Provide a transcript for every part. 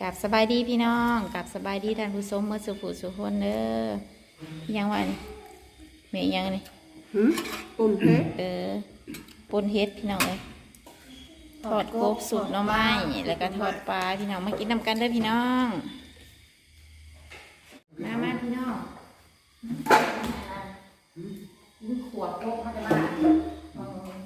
กับสบายดีพี่น้องกับสบายดีท่านผู้ชมเมื่อสุขสุขคนเด้อยังว่านี่เมยยังนี่หืมปุ่นเพชรเออปนเฮ็ดพี่น้องเลยทอดกบสุดหน่อไม้แล้วก็ทอดปลาพี่น้องมากินนำกันเด้อพี่น้องมามาพี่น้องกินขวดกบมาจะมา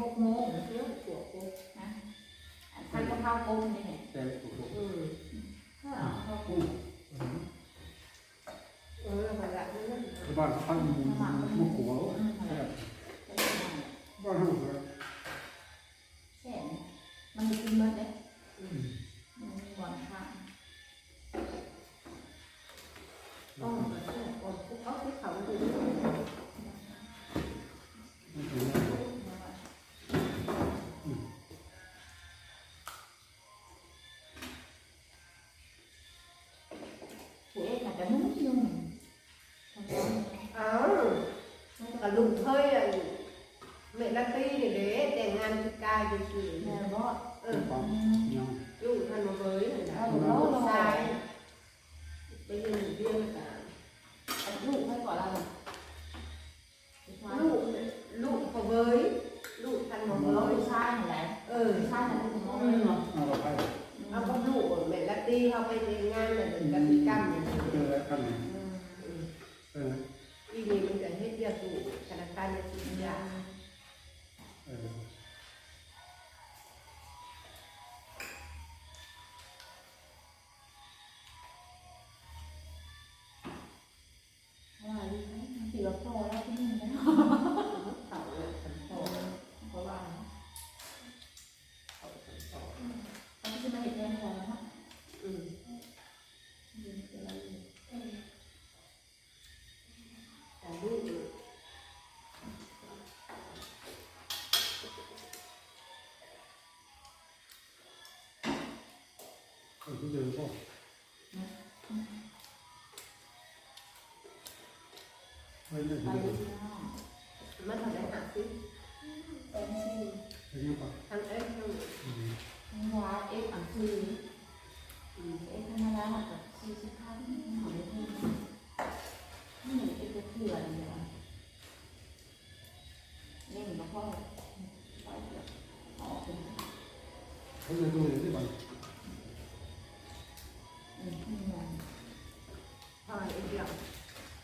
หกโมงเรื่องขวดกบนะอันทานกะเพรากบนี่แหละ แต่ปุ่น อืมข้าวข้าวกบ เออมาละนั่นนั่นบ้านพันมุมมุกหัว กระลุงเคยอะเมลัตตี้เด็แต่งงานพิกายอยู่สื่อแม่บอสเออปั๊มยังอยู่ท่านมาเบยนะเอาลูกใช่ไปยืนเรียนกันลูกให้ก่อนเราลูกลูกมาเบยลูกท่านมาเบเรายผู้ชายเหรอเออผู้ชายนั่นคือมองเลยเนาะเอาเราไปเอาก็ลูกเมลัตตี้เขาไปในงานน่ะกันพิกรรมอย่างเจอแล้วกันเเออเจอก็ไปเ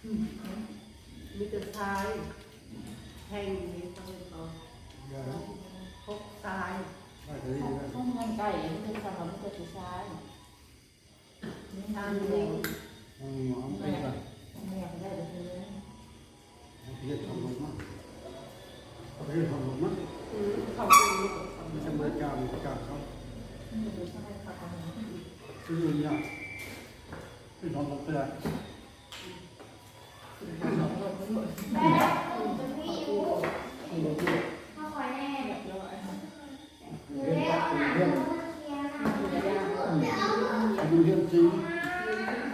มีแต่ทรายแห้งมีต้องเอายาแล้วพกทรายไปเจอที่แล้วห้องเงินไก่ไม่เป็นสำหรับผู้ชายนี่ทาทานนเอเองงเอาหมอไปกันแม่ก็ได้แบบนี้เอาไปทำลงมาเอาไปทำลงมาอืมเขาเป็นลูกเขาไม่เป็นใช่บริการบริการเขานี่ดูใช่ค่ะตอนนี้ซื้อเนี่ยที่ทำลงไปได้สองคนก็หม ดที่เรื่อะอะเรียนกับเรียนคือจะยากอาเรียนจริง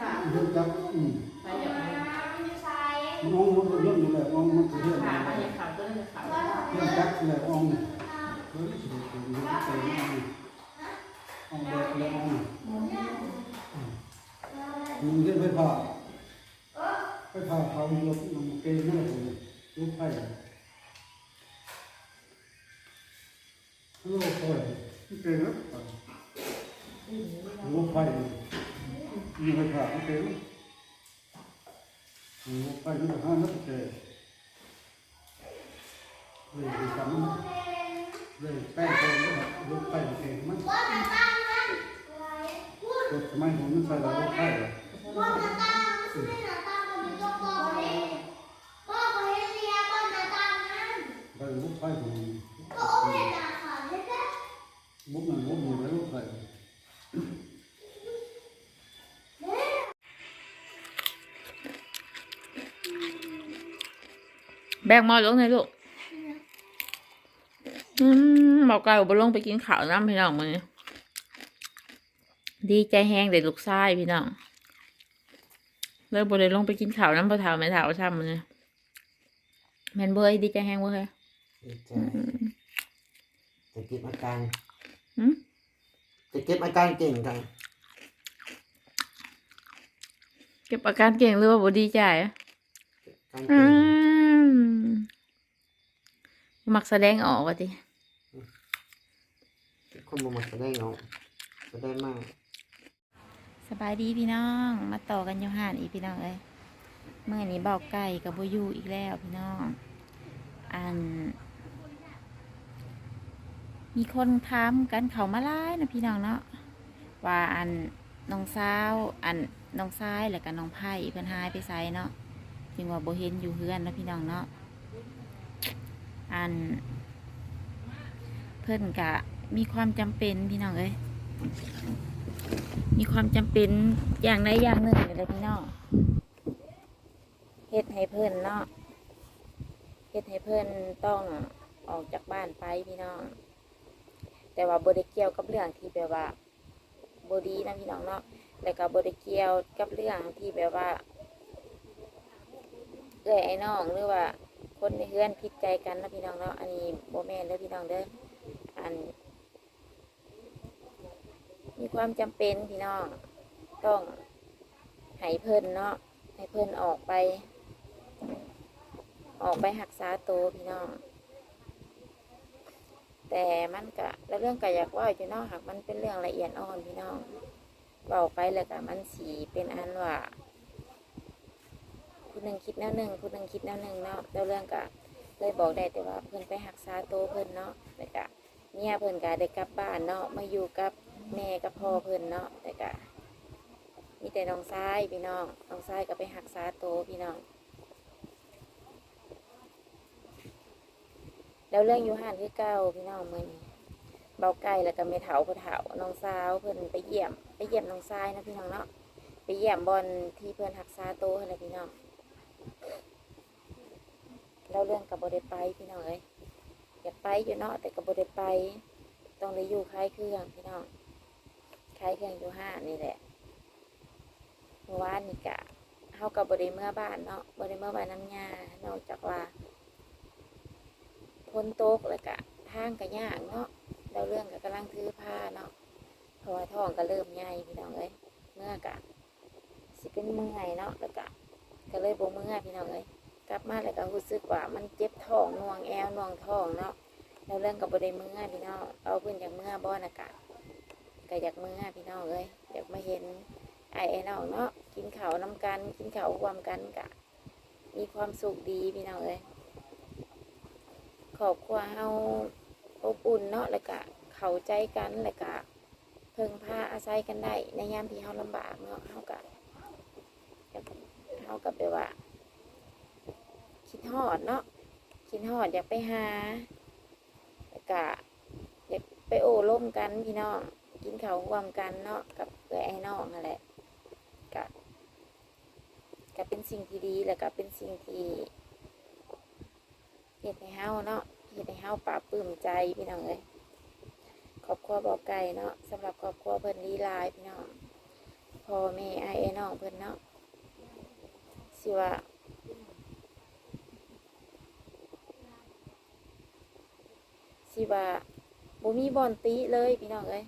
ค่ะเรียนกับอืมไปอย่างไรน้องมันเรื่องอยู่แหละน้องมันเรื่องขาไปองขาก็เรื่องจักแหละน้องเฮ้ยสุดๆอยู่ที่เตะน้ององแหละน้องมึงเรียนไปผ่าไปผ่าเขาลบลงเกณฑ์นั่นแหละไผ่ลูกไผ่เกณฑ์นะลูกไผ่ยิงไปผ่าเกณฑ์ลูกไผ่นี่ห้านัดเกณฑ์เลยไปทำเลยแป้งเกณฑ์ก็ลูกไผ่เกณฑ์มั้งกดสมัยผมมันใส่แล้วลู กไผ่ไปลูกไผ่ผมมุกมันมุกมันแล้วลูกไผ่แบกมอลงเลยลูกอืมบอกไก่บ่ลงไปกินข้าวน้ำพี่น้องมื้อนี้ดีใจแห้งเด็ดลูกชายพี่น้องเลยบ่ได้ลงไปกินข้าวน้ำพ่อเฒ่าแม่เฒ่าซ้ำมื้อนี้แม่นบ่เอ้ยดีใจแห้งบ่เฮ้ยดีใจจะเก็บอาการหืมจะเก็บอาการเก่งกันเก็บอาการเก่งหรือว่าบ่ดีใจอะการอืเก่งมมักแสดงออกว่าติคนบ่มาแสดงออกแสดงมาก สบายดีพี่น้อง มาต่อกันอยู่ห่านอีกพี่น้องเอ้ยเมื่อนี้เบาไก่กับโบอยูอีกแล้วพี่น้อง อัน มีคนถามกันเขามาไล่นะพี่น้องเนาะว่าอันน้องสาวอันน้องซ้ายแล้วก็น้องไผ่เพิ่นหายไปไสเนาะจึงว่าโบเห็นอยู่เฮือนนะพี่น้องเนาะอัน เพิ่นกะมีความจำเป็นพี่น้องเอ้ยมีความจำเป็นอย่างใดอย่างหนึ่งเลยพี่น้องเฮ็ดให้เพิ่นเนาะเฮ็ดให้เพิ่นต้องออกจากบ้านไปพี่น้อง แต่ว่าบริเกี่ยวกับเรื่องที่แบบว่าบดีนะพี่น้องเนาะแล้วก็บริเกี่ยวกับเรื่องที่แบบว่าเอ้อยไอ้น้องหรือว่าคนในเฮือนผิดใจกันนะพี่น้องเนาะอันนี้โบแมนเด้อพี่น้องเด้ออัน มีความจำเป็นพี่น้องต้องให้เพิ่นเนาะให้เพิ่นออกไป ออกไปหักษาตัวพี่น้อง แต่มันกะแล้วเรื่องกะอยากว่าอยู่นาะหากมันเป็นเรื่องละเอียดอ่อนพี่น้องเบาไปแล้วกะมันสีเป็นอันว่าคุณหนึ่งคิดแนวหนึ่งคุณหนึ่งคิดแนวหนึ่งเนาะแล้วเรื่องกะเลยบอกได้แต่ว่าเพิ่นไปหักษาโตเพิ่นเนาะแล้วกะเนี่ยเพิ่นกะได้กลับบ้านเนาะมาอยู่กับแม่กับพ่อเพิ่นเนาะแต่กะมีแต่น้องชายพี่น้องน้องชายก็ไปหักษาโตพี่น้อง แล้วเรื่องยูห่านคือเก่าพี่น้องมือนี้เบาไก่แล้วก็เมถาผู้เถาน้องสาวเพิ่อนไปเยี่ยม ไปเยี่ยมน้องชายนะพี่น้องเนาะไปเยี่ยมบอลที่เพิ่อนหักษาโตวอะไรพี่น้องแล้วเรื่องกับบได้ไปพี่น้องเอ้ยอยากไปอยู่เนาะแต่กับบได้ไป ต้องได้อยู่คล้ายเครื่องพี่น้องคล้ายเครื่องอยู่ห้านี่แหละเมื่อวานนี่กะเฮากับบริเมื่อบ้านเนาะบริเมื่อบ้านน้ำยานอกจากว่า พ้นโต๊ะแล้วกะทางกะยากเนาะเราเรื่องกะกำลังถือผ้าเนาะเพราะว่าท้องก็เริ่มใหญ่พี่น้องเอ้ยเมื่อกะสิเป็นเมื่อยเนาะแล้วกะก็เลยบ่เมื่อยพี่น้องเอ้ยกลับมาแล้วก็รู้สึกว่ามันเจ็บท้องน่วงแอวน่วงท้องเนาะแล้วเรื่องกับบไดเมื่อพี่น้องเอาเพื่อนจากเมื่อบ่อนอากาศก็อยากเมื่อพี่น้องเลยอยากมาเห็นไอ้ไอ้น้องเนาะกินข้าวน้ำกันกินข้าวรวมกันกะมีความสุขดีพี่น้องเลย ขอบครัวเฮาอบอุ่นเนาะแล้วก็เข้าใจกันแล้วก็เพิ่งพาอาศัยกันได้ในยามที่เฮาลำบากเนาะเฮากับเฮากับแบบว่า คิดฮอดเนาะคิดฮอดอยากไปหาแล้วก็อยากไปโอ้ร่มกันพี่น้องกินข้าวร่วมกันเนาะกับเอื้อไอ้น้องนั่นแหละก็ก็เป็นสิ่งที่ดีแล้วก็เป็นสิ่งที่ เฮ็ดให้เฮาเนาะเฮ็ดให้เฮาปลาบปลื้มใจพี่น้องเลยครอบครัวบอกไก่เนาะสำหรับครอบครัวเพิ่นลีลายพี่น้องพ่อแม่ไอ้ไอ้น้องเพิ่นเนาะสิว่าสิว่าบ่มีบอนตีเลยพี่น้องเอ้ย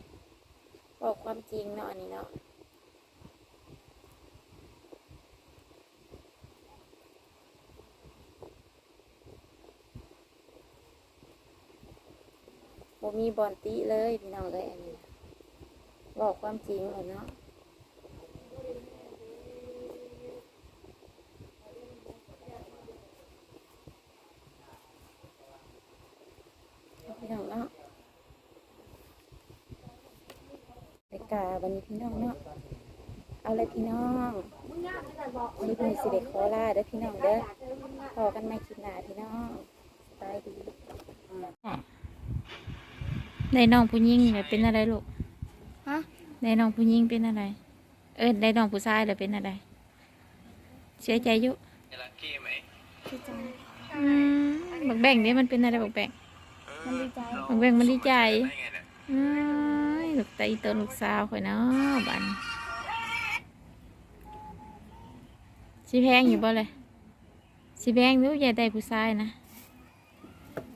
บอกความจริงเนาะอันนี้เนาะ บ่มีบอนตีเลยพี่น้องเอ้ยอันนี้บอกความจริงเลยเนาะพี่น้องเนาะไปกาวันนี้พี่น้องเนาะเอาเลยพี่น้องคลิปนี้สิเด็กขอลาเด้อพี่น้องเด้อพอกันไม่คลิปหนาพี่น้องสบายดี ในน้องผู้หญิงเนี่ยเป็นอะไรลูกฮะในน้องผู้หญิงเป็นอะไร เออในน้องผู้ชายเลยเป็นอะไร เสียใจอยุดีใจอืมบักแบ่งเนี่ยมันเป็นอะไรบักแบ่งมันดีใจบักแบ่งมันดีใจอ้ายลูกตาอีเตอลูกสาวข่อยเนาะบันสิแพงอยู่บ่เลยสิแพงหรือใหญ่ได้ผู้ชายนะ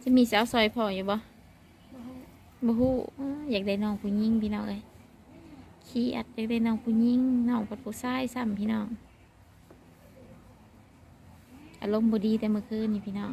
จะมีสาวซอยพออยู่บ่ บ่ฮู้อยากได้น้องผู้หญิงพี่น้องเลยขี้อัดอยากได้น้องผู้หญิงน้องเป็ผู้ชายซ้ำพี่น้องอารมณ์บ่ดีแต่เมื่อคืนนี่พี่น้อง